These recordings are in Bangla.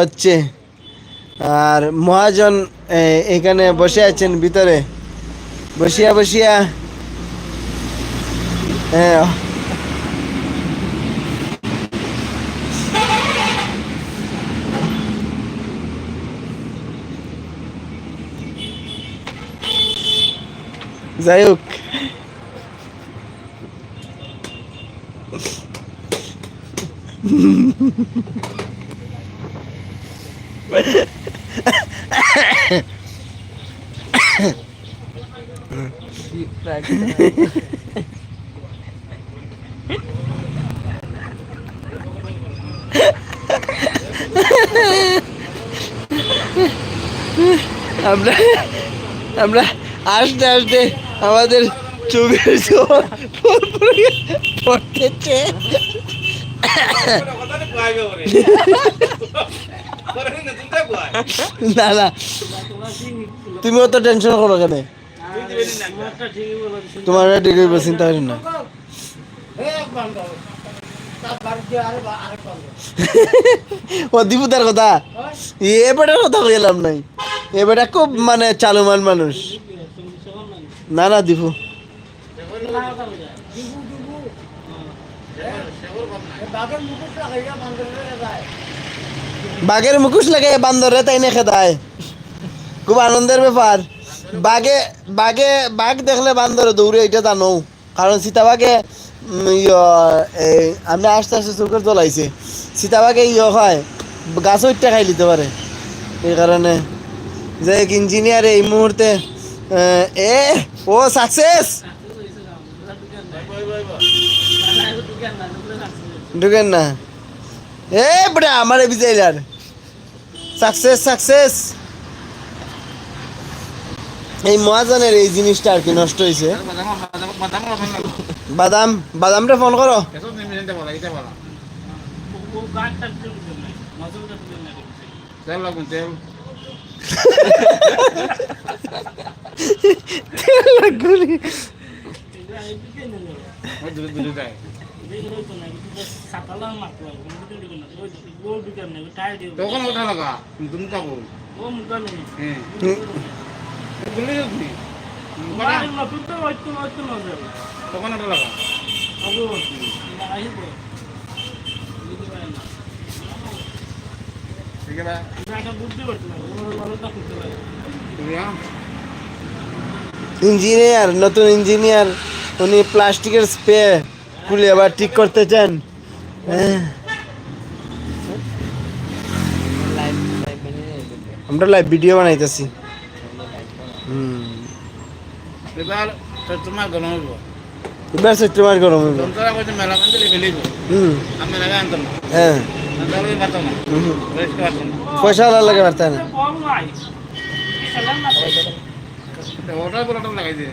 হচ্ছে আর মহাজন এখানে বসে আছেন ভিতরে। বসিয়া বসিয়া। হ্যাঁ যাই হোক। আমরা আমরা আস্তে আস্তে আমাদের চোখের পড়তেছে। না না। তুমি অত টেনশন করো কেন? তোমার হইব চিন্তা করি না। ও কথা? এবারের কথা কইলাম নাই। এবারে খুব মানে চালুমান মানুষ। না না, দীপু। বাঘের মুখোশ লাগে বান্দরে তাই না খেদায়। খুব আনন্দের ব্যাপার। বাঘে বাঘে, বাঘ দেখলে বান্দরে দৌড়ে এটা জানো কারণ সীতাবাঘে আমরা আস্তে আস্তে চোখের জ্বলাইছে সীতাবাঘে ইয়ে হয়, গাছ উঠতে খাই নিতে পারে। এই কারণে যে এক ইঞ্জিনিয়ার এই মুহূর্তে, এ ও সাকসেস ঢুকেন না। এ, বড়া, আমার বিজয়লার সাকসেস সাকসেস এই মহাজনের এই জিনিসটা আর কি নষ্ট হয়েছে বাদাম বাদামটা ফোন করো তেল তখন ওটা লাগা? তুমি তুমি তখন ওটা লাগা? ঠিক আছে ইঞ্জিনিয়ার, নতুন ইঞ্জিনিয়ার, উনি প্লাস্টিকের স্প্রে। খুলে আবার ঠিক করতে চান? হ্যাঁ। আমরা লাইভ ভিডিও বানাইতেছি। হুম। এবার তোমার গরম হইব। এবার সেপ্টেম্বর গরম হইব। তোমরা কইতে মেলা লিখে লিখব হুম। আমি লাগা আনতাম হ্যাঁ। পয়সা লাগে পারতে না। ওটা বলে লাগাই দিয়ে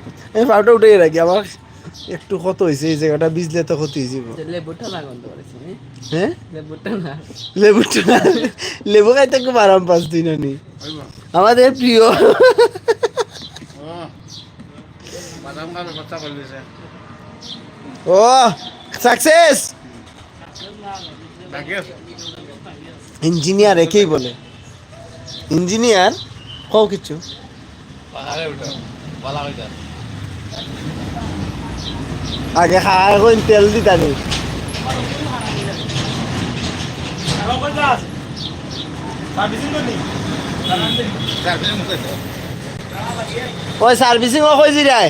এই ফাউটা উঠে রাখি আমার একটু কত হয়েছে এই জায়গাটা বিজলে তো ক্ষতি হয়েছে লেবুটা লাগান তো হ্যাঁ? লেবুটা না। লেবুটা লেবু খাইতে খুব আরাম পাস দিন আমি হইব আমাদের প্রিয়। ও সাকসেস ইঞ্জিনিয়ার একেই বলে। ইঞ্জিনিয়ার কও কিছু? আগে খাওয়া কইন, তেল মুখে দাও। ওই সার্ভিসিং ও কই জিরায়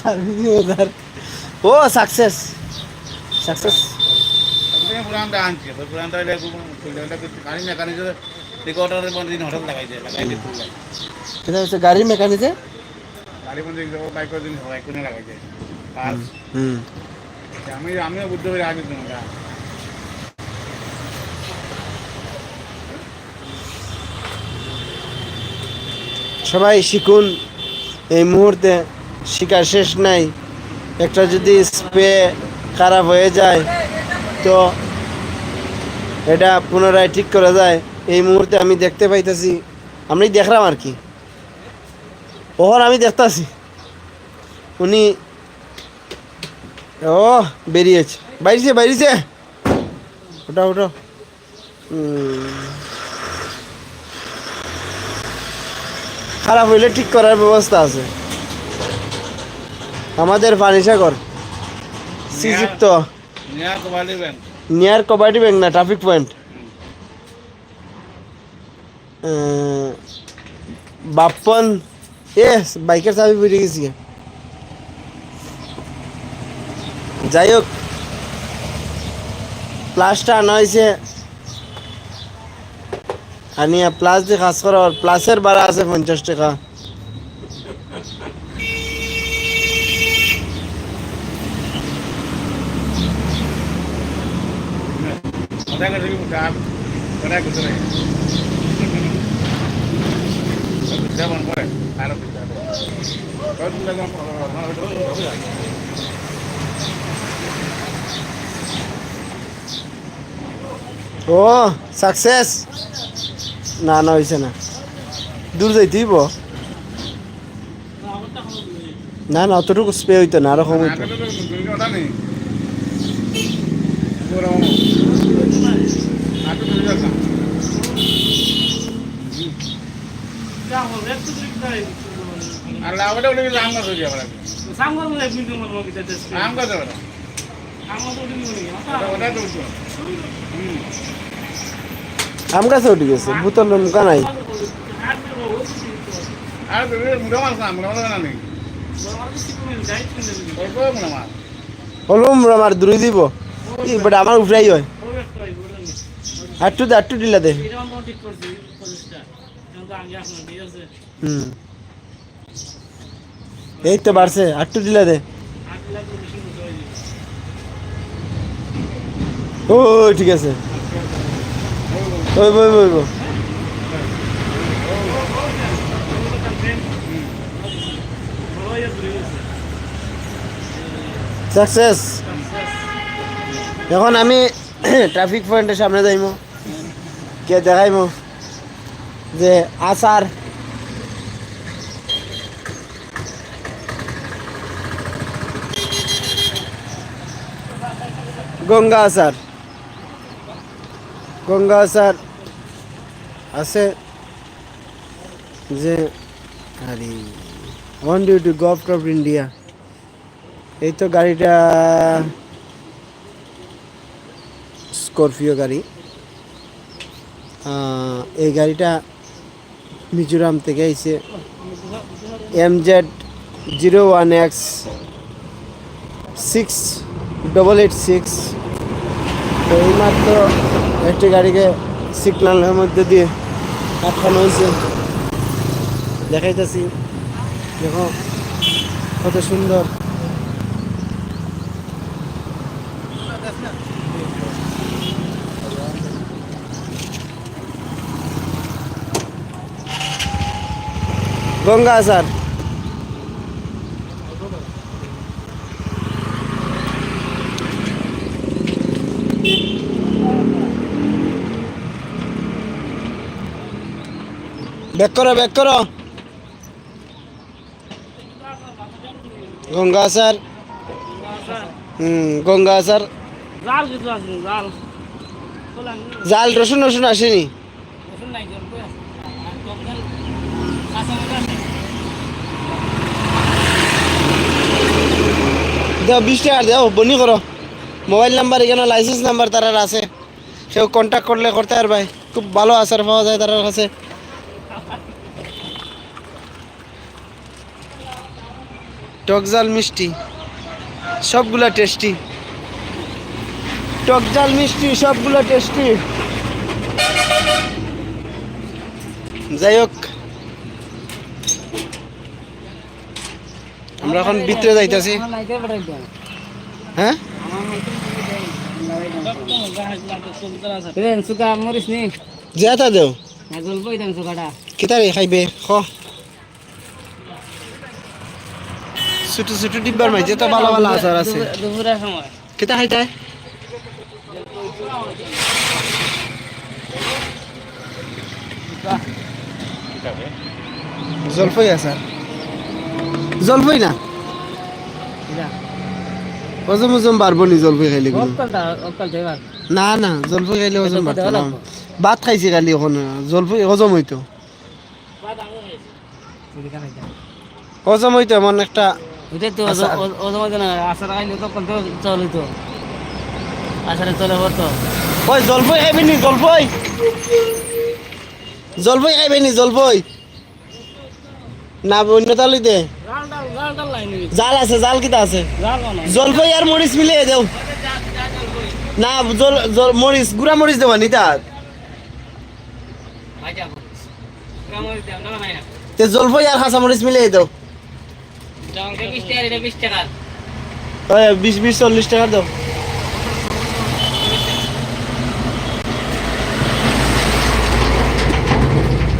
সার্ভিসিং ওদার ও সাকসেস সাকসেস পুরানটা আনছি পুরানটা গাড়ি মেকানিজে রেকর্ডারের দিন হঠাৎ লাগাই যায় লাগাই দিয়ে গাড়ি মেকানিজে দিন আর আমি আমিও বুঝতে পারি সবাই শিখুন এই মুহূর্তে শিকার শেষ নাই। একটা যদি স্প্রে খারাপ হয়ে যায় তো এটা পুনরায় ঠিক করা যায়। এই মুহূর্তে আমি দেখতে পাইতেছি আমি দেখলাম আর কি। ওহর, আমি দেখতাছি। উনি ও, বেরিয়েছে। বাইরেছে বাইরেছে। ওটা ওটা খারাপ হইলে ঠিক করার ব্যবস্থা আছে। আমাদের ফানিসাগর শ্রীযুক্ত নিয়া নিয়ার কবাডি ব্যাংক না, ট্রাফিক পয়েন্ট। বাপ্পন এ বাইকের চাবি বেরিয়ে গেছি যাই হোক প্লাসটা আনা হয়েছে আনিয়া প্লাস দিয়ে কাজ করা, আর প্লাসের ভাড়া আছে পঞ্চাশ টাকা। কোথায় গেছে কি মুখা কোথায় গেছে রে যেমন করে আরও কিছু আছে কত লাগা ও সাকসেস না না হয়েছে না। দূর যাইতে হইব না না অতটুকু স্প্রে হইতো না আরও কম হইতো। আর লাভটা হয়ে গাছ হবে না ওটা তো উঠবে হুম আম গাছে উঠে গেছে, বোতল মুখা নাই আর তো মুড়া মাছ না মুড়া মাছ না নেই? অল্প মুড়া মাছ হলো আমার দূরে দিব বেটা আমার উফরাই হয়। আটটু দে আটটু দিলা দে। এই তো বাড়ছে আটটু দিলা দে। ও ঠিক আছে। ওই বই সাকসেস এখন আমি ট্রাফিক পয়েন্টের সামনে যাইমো। কে দেখাইমো? যে আসার গঙ্গা আসার। গঙ্গা আসার আছে যে আরে on duty government of India এই তো গাড়িটা স্করপিও গাড়ি। এই গাড়িটা মিজোরাম থেকে আইছে। M Z zero one X six double eight six তো এইমাত্র একটি গাড়িকে সিগন্যালের মধ্যে দিয়ে আটকানো হয়েছে। দেখাইতেছি। দেখো কত সুন্দর। গঙ্গা স্যার। ব্যাক করো ব্যাক করো। গঙ্গা স্যার। হুম গঙ্গা স্যার। জাল রসুন রসুন আসেনি। দেও বিশ টাকা দেও বনি করো। মোবাইল নাম্বার এখানে লাইসেন্স নাম্বার তার আছে। সেও কন্ট্যাক্ট করলে করতে আর ভাই খুব ভালো আসার পাওয়া যায় তার কাছে। টকজাল মিষ্টি সবগুলা টেস্টি টকজাল মিষ্টি সবগুলা টেস্টি যাই হোক আমরা এখন ভিতরে যাইতেছি। হ্যাঁ? nih. জিয়াতা দেও. কিতারে খাইবে খ। ছোট ছোট ডিব্বার মাঝে তো ভালো ভালো আচার আছে. কিতা খাইতায় জলপাই আচার জলপাই না. ওজন ওজন বাড়বো নি জলপাই খাইলে. না না জলপাই খাইলে ওজন বাড়তো না। ভাত খাইছি খালি এখন জলপাই হজম হইতো হজম হইতো এমন একটা Udah tuh, Asar. ozo ozo na asar kain itu kan tuh tol itu. Asar itu lewat tuh. ওই জলপাই খাইবে নি জলপাই জলপাই খাইবে নি জলপাই না অন্য lah ini. জাল আছে জাল কিতা আছে? জলপাই আর মরিচ মিলিয়ে দেও না জল জল মরিচ গুড়া মরিচ দেবা নি তার? তে জলপাই আর কাঁচা মরিচ মিলিয়ে দেও বিশ বিশ চল্লিশ টাকা। দাও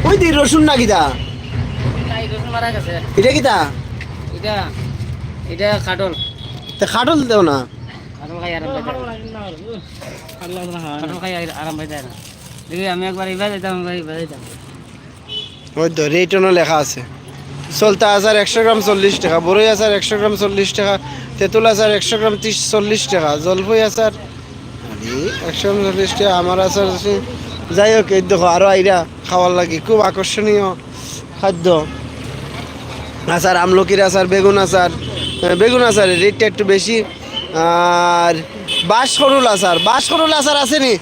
ওই দি রসুন নাকি তা এটা কি তা এটা এটা খাটল তা খাটল দেও না। আমি একবার এবার যেতাম ওই তো রেটনও লেখা আছে। চলতা আচার একশো গ্রাম চল্লিশ টাকা বড়ই আচার একশো গ্রাম চল্লিশ টাকা, তেঁতুল আচার একশো গ্রাম ত্রিশ চল্লিশ টাকা জলপাই আচার একশো গ্রাম চল্লিশ টাকা আমার আচার। যাই হোক এই দেখো আরও আইরা খাওয়ার লাগে, খুব আকর্ষণীয় খাদ্য। আচার আমলকির আচার বেগুন আচার বেগুন আচারের রেটটা একটু বেশি আর বাঁশকরুল আচার বাঁশকরুল আচার আছে নি?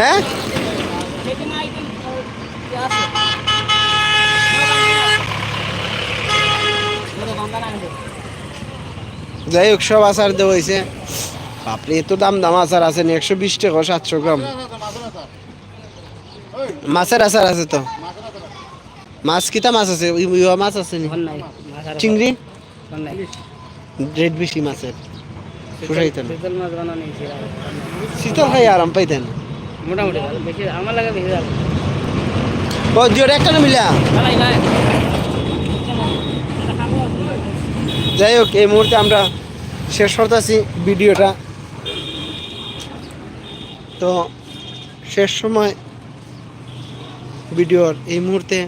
হ্যাঁ যাই হোক, সব আচার দেওয়া হয়েছে বাপরে, এত দাম দাম আচার আছে নি, একশো বিশ টাকা, সাতশো গ্রাম। মাছের আচার আছে তো? মাছ, কিতা মাছ আছে? মাছ আছে চিংড়ি? রেড বেশি মাছের। শুষাইতেন শীতল খাই আরাম পাইতেন। মোটামুটি ও জিওর একটা মিলা? যাই হোক, এই মুহূর্তে আমরা শেষ করতেছি ভিডিওটা। তো শেষ সময় ভিডিওর এই মুহূর্তে